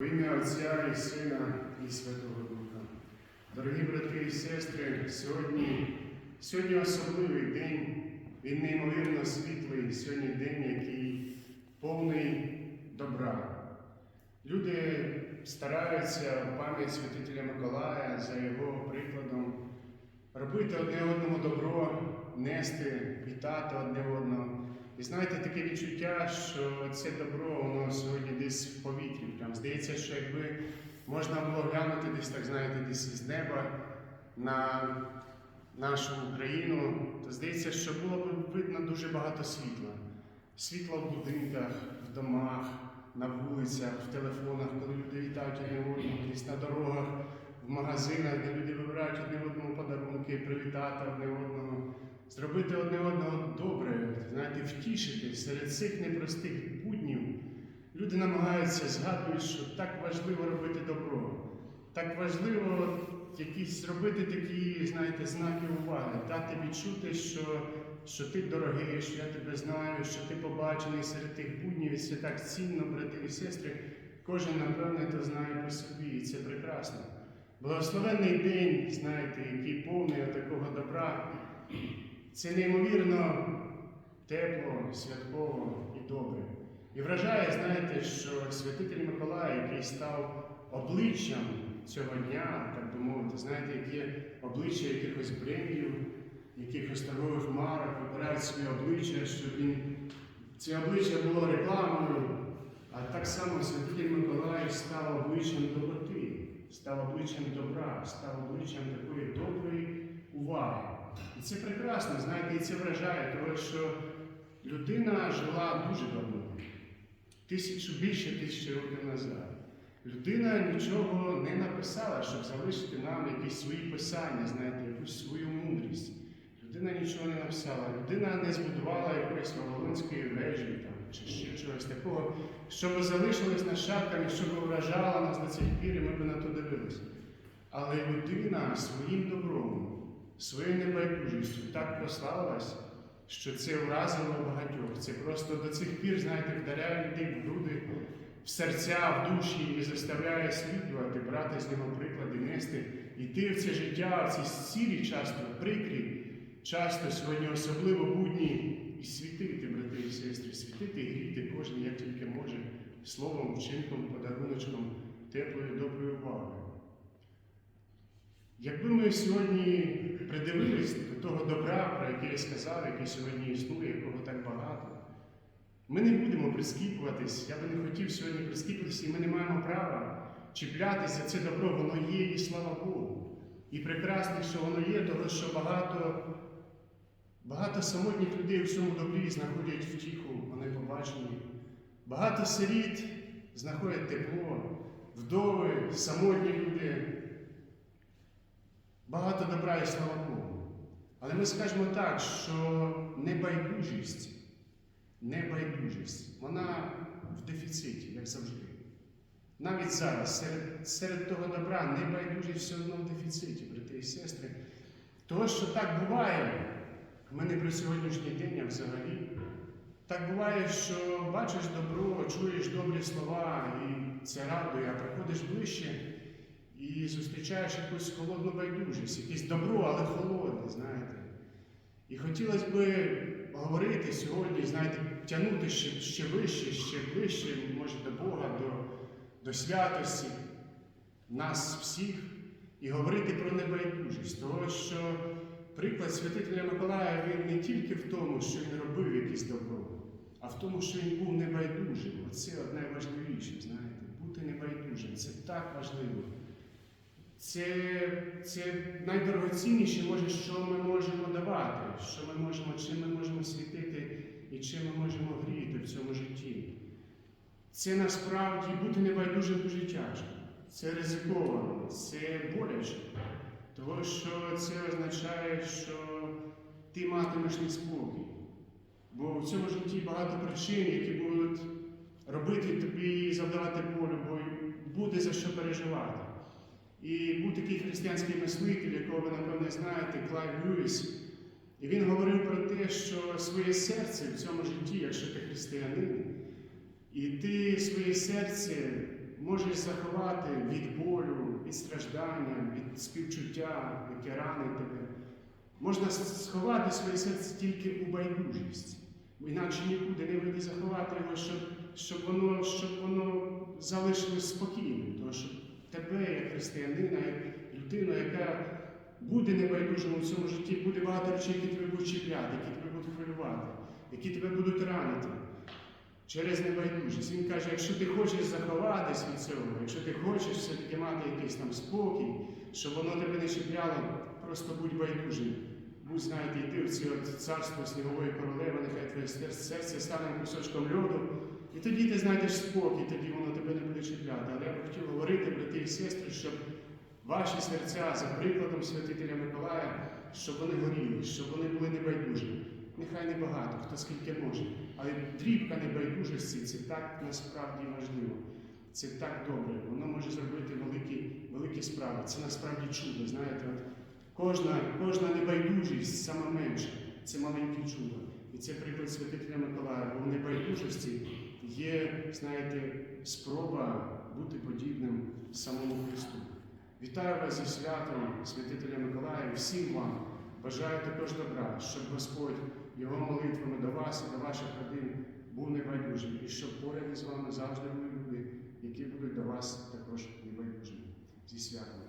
В ім'я Отця і Сина і Святого Духа. Дорогі брати і сестри, сьогодні, сьогодні особливий день, він неймовірно світлий, сьогодні день, який повний добра. Люди стараються в пам'ять святителя Миколая за його прикладом робити одне одному добро, нести, вітати одне одного. І знаєте, таке відчуття, що це добро, воно сьогодні десь в повітрі. Прям здається, що якби можна було глянути десь, так знаєте, десь із неба на нашу Україну, то здається, що було б видно дуже багато світла. Світла в будинках, в домах, на вулицях, в телефонах, коли люди вітають одне одного, десь на дорогах, в магазинах, де люди вибирають одне одному подарунки, привітати одне одного зробити одне одного добре, знаєте, втішити серед цих непростих буднів. Люди намагаються згадують, що так важливо робити добро, так важливо якісь зробити такі, знаєте, знаки уваги, дати відчути, що, що ти дорогий, що я тебе знаю, що ти побачений серед тих буднів, і це так цінно, брати і сестри. Кожен, напевне, то знає по собі, і це прекрасно. Благословенний день, знаєте, який повний такого добра. Це неймовірно тепло, святково і добре. І вражає, знаєте, що святитель Миколай, який став обличчям цього дня, так би мовити, знаєте, як є обличчя якихось брендів, якихось торгових марок, вибирають своє обличчя, щоб він це обличчя було рекламою. А так само святитель Миколай став обличчям доброти, став обличчям добра, став обличчям такої доброї. І це прекрасно, знаєте, і це вражає, тому що людина жила дуже давно, тисячу, більше тисячі років назад. Людина нічого не написала, щоб залишити нам якісь свої писання, знаєте, якусь свою мудрість. Людина нічого не написала, людина не збудувала якоїсь Вавилонської вежі там, чи ще чогось такого, щоб залишилось нащадками, щоб вражала нас до цих пір, і ми б на то дивилися. Але людина своїм добром, своєю небайдужістю так прославилась, що це вразило багатьох. Це просто до цих пір, знаєте, вдаряє людей в груди, в серця, в душі і заставляє слідувати, брати з нього приклади, нести, йти в це життя, в ці сірі, часто прикрі, часто сьогодні особливо будні, і світити, брати і сестри, світити і гріти кожен, як тільки може, словом, вчинком, подаруночком, теплою, доброю увагою. Якби ми сьогодні придивились до того добра, про яке я сказав, яке сьогодні існує, якого так багато, ми не будемо прискіпуватись, я би не хотів сьогодні прискіпуватися, і ми не маємо права чіплятися це добро, воно є, і слава Богу. І прекрасно, що воно є, тому що багато, багато самотніх людей в цьому добрі знаходять втіху, вони побачені. Багато сиріт знаходять тепло, вдови, самотні люди. Багато добра і слава Богу. Але ми скажемо так, що небайдужість, небайдужість, вона в дефіциті, як завжди. Навіть зараз, серед, серед того добра, небайдужість все одно в дефіциті, брати і сестри. Того, що так буває, ми не про сьогоднішній день, а взагалі. Так буває, що бачиш добро, чуєш добрі слова, і це радує, а приходиш ближче і зустрічаєш якусь холодну байдужість, якесь добро, але холодне, знаєте. І хотілося б говорити сьогодні, знаєте, тягнути ще, ще вище, ще ближче, може, до Бога, до, до святості нас всіх, і говорити про небайдужість, того, що приклад святителя Миколая він не тільки в тому, що він робив якесь добро, а в тому, що він був небайдужим. Оце найважливіше, знаєте, бути небайдужим. Це так важливо. Це, це найдорогоцінніше, може, що ми можемо давати, що ми можемо, чим ми можемо світити і чим ми можемо гріти в цьому житті. Це насправді бути небайдужим дуже тяжко. Це ризиковано, це боляче. Тому що це означає, що ти матимеш неспокій. Бо в цьому житті багато причин, які будуть робити тобі завдавати болю, бо буде за що переживати. І був такий християнський мислитель, якого ви, напевне, знаєте, Клайв Льюіс. І він говорив про те, що своє серце в цьому житті, якщо ти християнин, і ти своє серце можеш заховати від болю, від страждання, від співчуття, яке ранить тебе. Можна сховати своє серце тільки у байдужість. Інакше нікуди не вийде заховати його, щоб, щоб, воно, щоб воно залишилось спокійним. Тому що тебе, як християнина, як людина, яка буде небайдужим у цьому житті, буде багато речей, які тебе будуть чіпляти, які тебе будуть хвилювати, які тебе будуть ранити через небайдужість. Він каже, якщо ти хочеш заховатись від цього, якщо ти хочеш все-таки мати якийсь там спокій, щоб воно тебе не чіпляло, просто будь байдужим. Будь, знаєте, йти в це царство снігової королеви, нехай твоє серце стане кусочком льоду. І тоді ти знайдеш спокій, тоді воно тебе не буде чіпляти. Хотів говорити, брати і сестри, щоб ваші серця за прикладом святителя Миколая, щоб вони горіли, щоб вони були небайдужі. Нехай не багато, хто скільки може. Але дрібка небайдужості це так насправді важливо. Це так добре. Воно може зробити великі, великі справи. Це насправді чудо. Знаєте, от кожна, кожна небайдужість сама менша. Це маленьке чудо. І це приклад святителя Миколая, бо в небайдужості є, знаєте, спроба бути подібним самому Христу. Вітаю вас зі святом святителя Миколая всім вам. Бажаю також добра, щоб Господь його молитвами до вас і до ваших родин був небайдужим, і щоб поряд із вами завжди були люди, які будуть до вас також небайдужими. Зі святом.